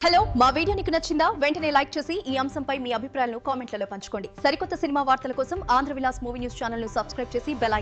Hello మా video నీకు నచ్చిందా? వెంటనే లైక్ చేసి ఈ అంశంపై మీ అభిప్రాయాలను కామెంట్లలో పంచుకోండి. సరికొత్త సినిమా వార్తల కోసం ఆంధ్ర విలాస్ మూవీ న్యూస్ ఛానల్ను సబ్స్క్రైబ్ చేసి బెల్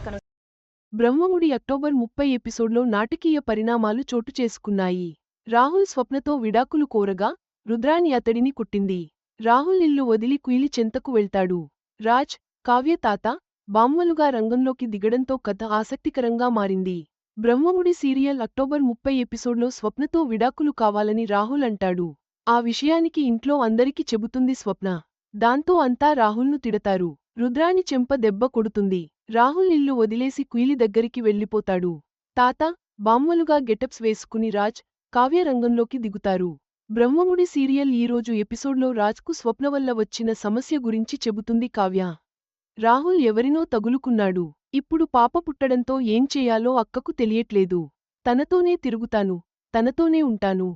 బ్రహ్మముడి అక్టోబర్ ముప్పై ఎపిసోడ్లో నాటకీయ పరిణామాలు చోటు చేసుకున్నాయి. రాహుల్ స్వప్నతో విడాకులు కోరగా రుద్రాని అతడిని కుట్టింది. రాహుల్ ఇల్లు వదిలి కుయిలి చెంతకు వెళ్తాడు. రాజ్ కావ్య తాత బామ్మలుగా రంగంలోకి దిగడంతో కథ ఆసక్తికరంగా మారింది. బ్రహ్మముడి సీరియల్ అక్టోబర్ ముప్పై ఎపిసోడ్లో స్వప్నతో విడాకులు కావాలని రాహుల్ అంటాడు. ఆ విషయానికి ఇంట్లో అందరికి చెబుతుంది స్వప్న. దాంతో అంతా రాహుల్ను తిడతారు. రుద్రాని చెంప దెబ్బ కొడుతుంది. రాహుల్ ఇల్లు వదిలేసి కుయిలి దగ్గరికి వెళ్ళిపోతాడు. తాత బామ్మలుగా గెటప్స్ వేసుకుని రాజ్ కావ్యరంగంలోకి దిగుతారు. బ్రహ్మముడి సీరియల్ ఈరోజు ఎపిసోడ్లో రాజ్కు స్వప్న వల్ల వచ్చిన సమస్య గురించి చెబుతుంది కావ్య. రాహుల్ ఎవరినో తగులుకున్నాడు. ఇప్పుడు పాప పుట్టడంతో ఏం చేయాలో అక్కకు తెలియట్లేదు. తనతోనే తిరుగుతాను తనతోనే ఉంటాను.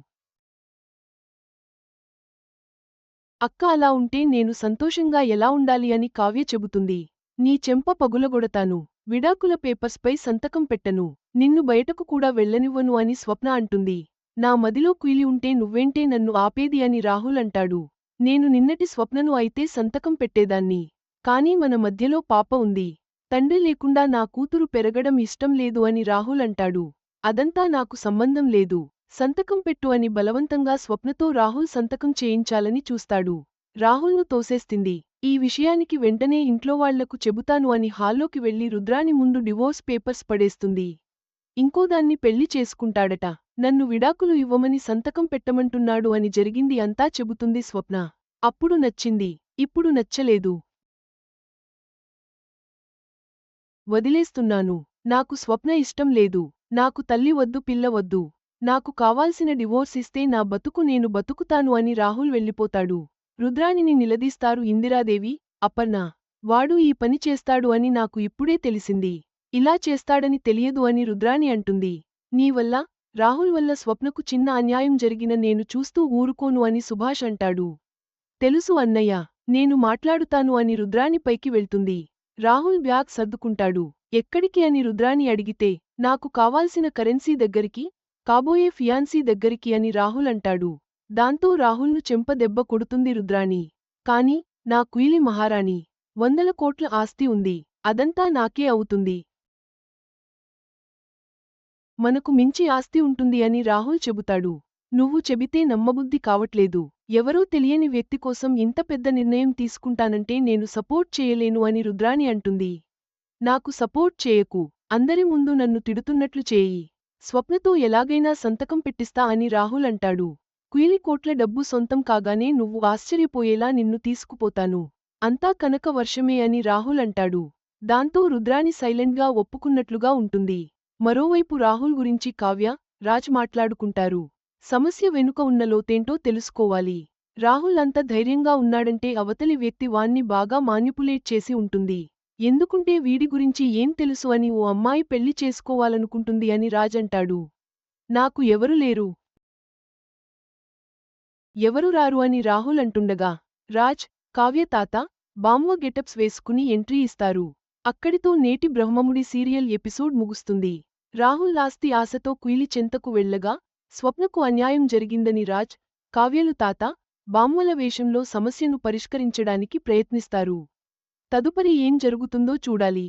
అక్క అలా ఉంటే నేను సంతోషంగా ఎలా ఉండాలి అని కావ్య చెబుతుంది. నీ చెంప పగులగొడతాను. విడాకుల పేపర్స్పై సంతకం పెట్టను. నిన్ను బయటకు కూడా వెళ్ళనివ్వను అని స్వప్న అంటుంది. నా మదిలో కుయిలి ఉంటే నువ్వేంటే నన్ను ఆపేది అని రాహుల్ అంటాడు. నేను నిన్నటి స్వప్నను అయితే సంతకం పెట్టేదాన్ని. కానీ మన మధ్యలో పాప ఉంది. తండ్రి లేకుండా నా కూతురు పెరగడం ఇష్టం లేదు అని రాహుల్ అంటాడు. అదంతా నాకు సంబంధం లేదు. సంతకం పెట్టు అని బలవంతంగా స్వప్నతో రాహుల్ సంతకం చేయించాలని చూస్తాడు. రాహుల్ను తోసేస్తుంది. ఈ విషయానికి వెంటనే ఇంట్లో వాళ్ళకు చెబుతాను అని హాల్లోకి వెళ్ళి రుద్రాని ముందు డివోర్స్ పేపర్స్ పడేస్తుంది. ఇంకోదాన్ని పెళ్ళి చేసుకుంటాడట. నన్ను విడాకులు ఇవ్వమని సంతకం పెట్టమంటున్నాడు అని జరిగింది అంతా చెబుతుంది స్వప్న. అప్పుడు నచ్చింది. ఇప్పుడు నచ్చలేదు. వదిలేస్తున్నాను. నాకు స్వప్న ఇష్టం లేదు. నాకు తల్లి వద్దు పిల్ల వద్దు. నాకు కావాల్సిన డివోర్స్ ఇస్తే నా బతుకు నేను బతుకుతాను అని రాహుల్ వెళ్ళిపోతాడు. రుద్రాణిని నిలదీస్తారు ఇందిరాదేవి అపర్ణ. వాడు ఈ పని చేస్తాడు అని నాకు ఇప్పుడే తెలిసింది. ఇలా చేస్తాడని తెలియదు అని రుద్రాణి అంటుంది. నీ వల్ల రాహుల్ వల్ల స్వప్నకు చిన్న అన్యాయం జరిగిన నేను చూస్తూ ఊరుకోను అని సుభాష్ అంటాడు. తెలుసు అన్నయ్య నేను మాట్లాడుతాను అని రుద్రాణి పైకి వెళ్తుంది. రాహుల్ బ్యాగ్ సర్దుకుంటాడు. ఎక్కడికి అని రుద్రాణి అడిగితే నాకు కావాల్సిన కరెన్సీ దగ్గరికి కాబోయే ఫియాన్సీ దగ్గరికి అని రాహుల్ అంటాడు. దాంతో రాహుల్ను చెంపదెబ్బ కొడుతుంది రుద్రాణి. కాని నా కుయిలి మహారాణి వందల కోట్ల ఆస్తి ఉంది అదంతా నాకే అవుతుంది. మనకు మించి ఆస్తి ఉంటుంది అని రాహుల్ చెబుతాడు. నువ్వు చెబితే నమ్మబుద్ధి కావట్లేదు. ఎవరో తెలియని వ్యక్తి కోసం ఇంత పెద్ద నిర్ణయం తీసుకుంటానంటే నేను సపోర్ట్ చేయలేను అని రుద్రాణి అంటుంది. నాకు సపోర్ట్ చేయకు. అందరి ముందు నన్ను తిడుతున్నట్లు చేయి. స్వప్నతో ఎలాగైనా సంతకం పెట్టిస్తా అని రాహుల్ అంటాడు. కుయిలి కోట్ల డబ్బు సొంతం కాగానే నువ్వు ఆశ్చర్యపోయేలా నిన్ను తీసుకుపోతాను. అంతా కనక వర్షమే అని రాహుల్ అంటాడు. దాంతో రుద్రాణి సైలెంట్గా ఒప్పుకున్నట్లుగా ఉంటుంది. మరోవైపు రాహుల్ గురించి కావ్య రాజ్ మాట్లాడుకుంటారు. సమస్య వెనుక ఉన్న లోతేంటో తెలుసుకోవాలి. రాహుల్ అంత ధైర్యంగా ఉన్నాడంటే అవతలి వ్యక్తి వాణ్ణి బాగా మాన్యుపులేట్ చేసి ఉంటుంది. ఎందుకుంటే వీడి గురించి ఏం తెలుసు అని ఓ అమ్మాయి పెళ్ళి చేసుకోవాలనుకుంటుంది అని రాజ్ అంటాడు. నాకు ఎవరు లేరు. ఎవరు రారు అని రాహుల్ అంటుండగా రాజ్ కావ్య తాత బామ్మ గెటప్స్ వేసుకుని ఎంట్రీ ఇస్తారు. అక్కడితో నేటి బ్రహ్మముడి సీరియల్ ఎపిసోడ్ ముగుస్తుంది. రాహుల్ ఆస్తి ఆశతో కుయిలి చెంతకు వెళ్ళగా స్వప్నకు అన్యాయం జరిగిందని రాజ్ కావ్యలు తాత బామ్మల వేషంలో సమస్యను పరిష్కరించడానికి ప్రయత్నిస్తారు. తదుపరి ఏం జరుగుతుందో చూడాలి.